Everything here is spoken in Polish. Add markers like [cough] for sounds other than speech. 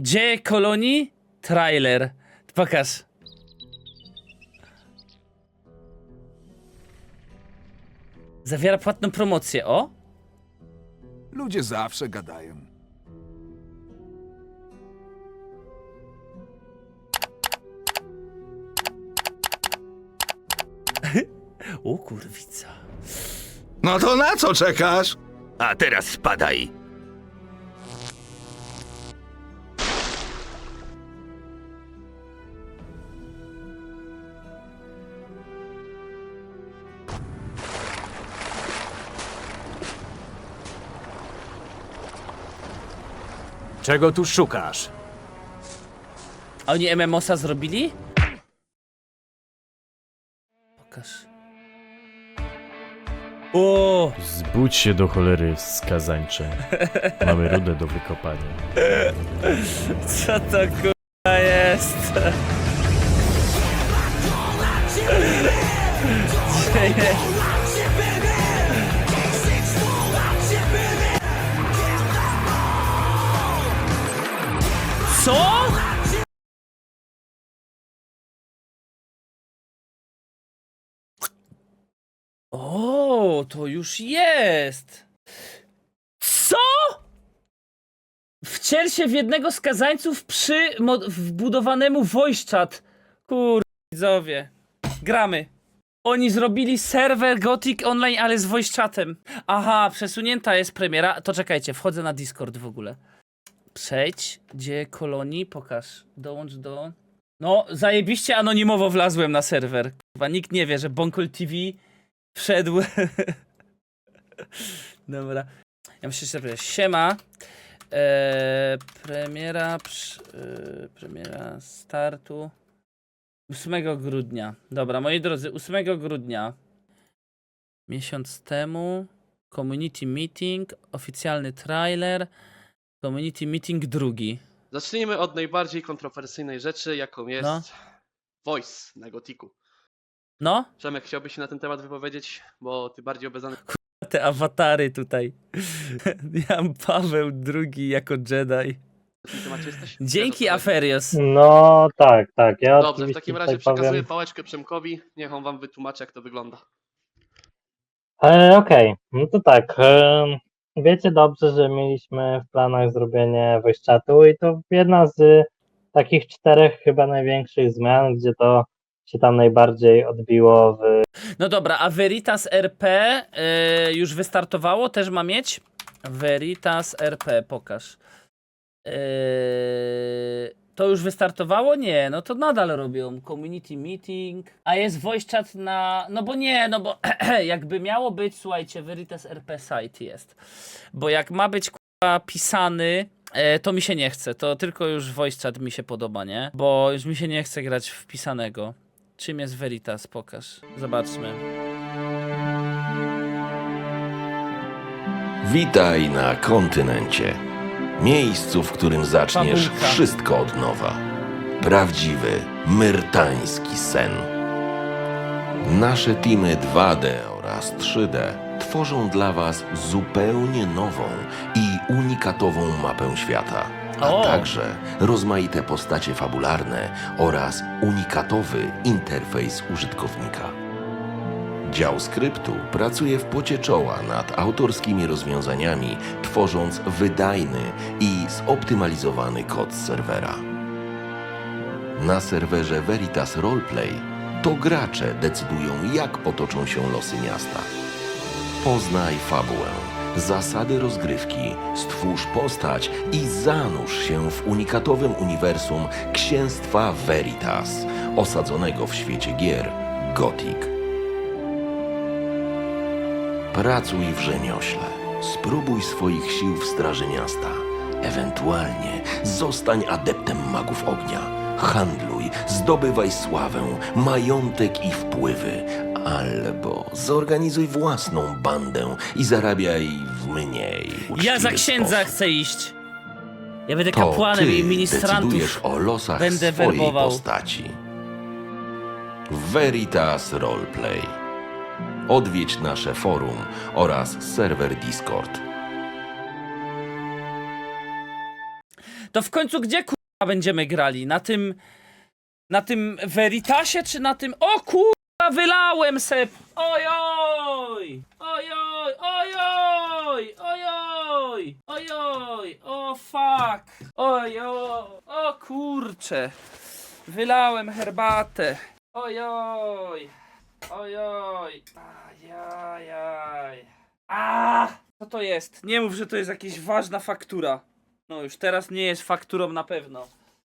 Dzieje kolonii? Trailer. Pokaż. Zawiera płatną promocję, o? Ludzie zawsze gadają. [laughs] O kurwica. No to na co czekasz? A teraz spadaj. Czego tu szukasz? A oni MMOsa zrobili? Pokaż. O! Zbudź się do cholery, skazańcze. Mamy rudę do wykopania. Co to kurwa jest? Dzieje. Co? O, to już jest. Co? Wciel się w jednego z kazańców przy wbudowanemu voice chat. Kur... widzowie. Gramy. Oni zrobili serwer Gothic Online, ale z voice chatem. Aha, przesunięta jest premiera. To czekajcie, wchodzę na Discord w ogóle. Przejdź, gdzie kolonii, pokaż. Dołącz do... No, zajebiście anonimowo wlazłem na serwer. Kurwa, nikt nie wie, że Bonkol TV wszedł. [laughs] Dobra. Ja myślę, że sobie siema. Eee, premiera, eee, premiera startu 8 grudnia. Dobra, moi drodzy, 8 grudnia. Miesiąc temu. Community meeting, oficjalny trailer. Community meeting drugi. Zacznijmy od najbardziej kontrowersyjnej rzeczy, jaką jest No. voice na Gotiku. No, Przemek, chciałbyś się na ten temat wypowiedzieć, bo ty bardziej obeznany te awatary tutaj. [laughs] Jan Paweł II jako Jedi. w tym temacie jesteś? Dzięki Wiesz, o co chodzi? Aferios. No tak, tak. Ja Dobrze, w oczywiście takim tutaj razie przekazuję powiem- pałeczkę Przemkowi, niech on wam wytłumaczy, jak to wygląda. E, Okej, no to tak. E, wiecie dobrze, że mieliśmy w planach zrobienie voice chatu i to jedna z takich czterech chyba największych zmian, gdzie to się tam najbardziej odbiło w No dobra, a Veritas RP y, już wystartowało? Też ma mieć? Veritas RP, pokaż. Y, to już wystartowało? Nie, no to nadal robią community meeting. A jest voice chat na. No bo nie, no bo [clears throat] jakby miało być, słuchajcie, Veritas RP site jest. Bo jak ma być kurwa pisany. e, To mi się nie chce, to tylko już voice chat mi się podoba, nie? Bo już mi się nie chce grać w pisanego. Czym jest Veritas? Pokaż. Zobaczmy. Witaj na kontynencie. Miejscu, w którym zaczniesz wszystko od nowa. Prawdziwy, myrtański sen. Nasze teamy 2D oraz 3D tworzą dla Was zupełnie nową i unikatową mapę świata, a O! także rozmaite postacie fabularne oraz unikatowy interfejs użytkownika. Dział skryptu pracuje w pocie czoła nad autorskimi rozwiązaniami, tworząc wydajny i zoptymalizowany kod serwera. Na serwerze Veritas Roleplay to gracze decydują, jak potoczą się losy miasta. Poznaj fabułę, zasady rozgrywki, stwórz postać i zanurz się w unikatowym uniwersum księstwa Veritas, osadzonego w świecie gier Gothic. Pracuj w rzemiośle. Spróbuj swoich sił w straży miasta. Ewentualnie zostań adeptem magów ognia. Handluj, zdobywaj sławę, majątek i wpływy. Albo zorganizuj własną bandę i zarabiaj w mniej Ja za księdza sposób. chcę iść. Ja będę To kapłanem ty i decydujesz ministrantów. o losach będę swojej werbował. postaci. Veritas Roleplay. Odwiedź nasze forum oraz serwer Discord. To w końcu gdzie kurwa będziemy grali? Na tym. Na tym Veritasie czy na tym. O kurwa, wylałem se! Ojoj! Ojoj! Ojoj! Ojoj! Ojoj! O fuck! Ojoj! O kurcze! Wylałem herbatę! Ojoj! Ojoj! Ajajaj! A! Co to jest? Nie mów, że to jest jakaś ważna faktura. No już teraz nie jest fakturą na pewno.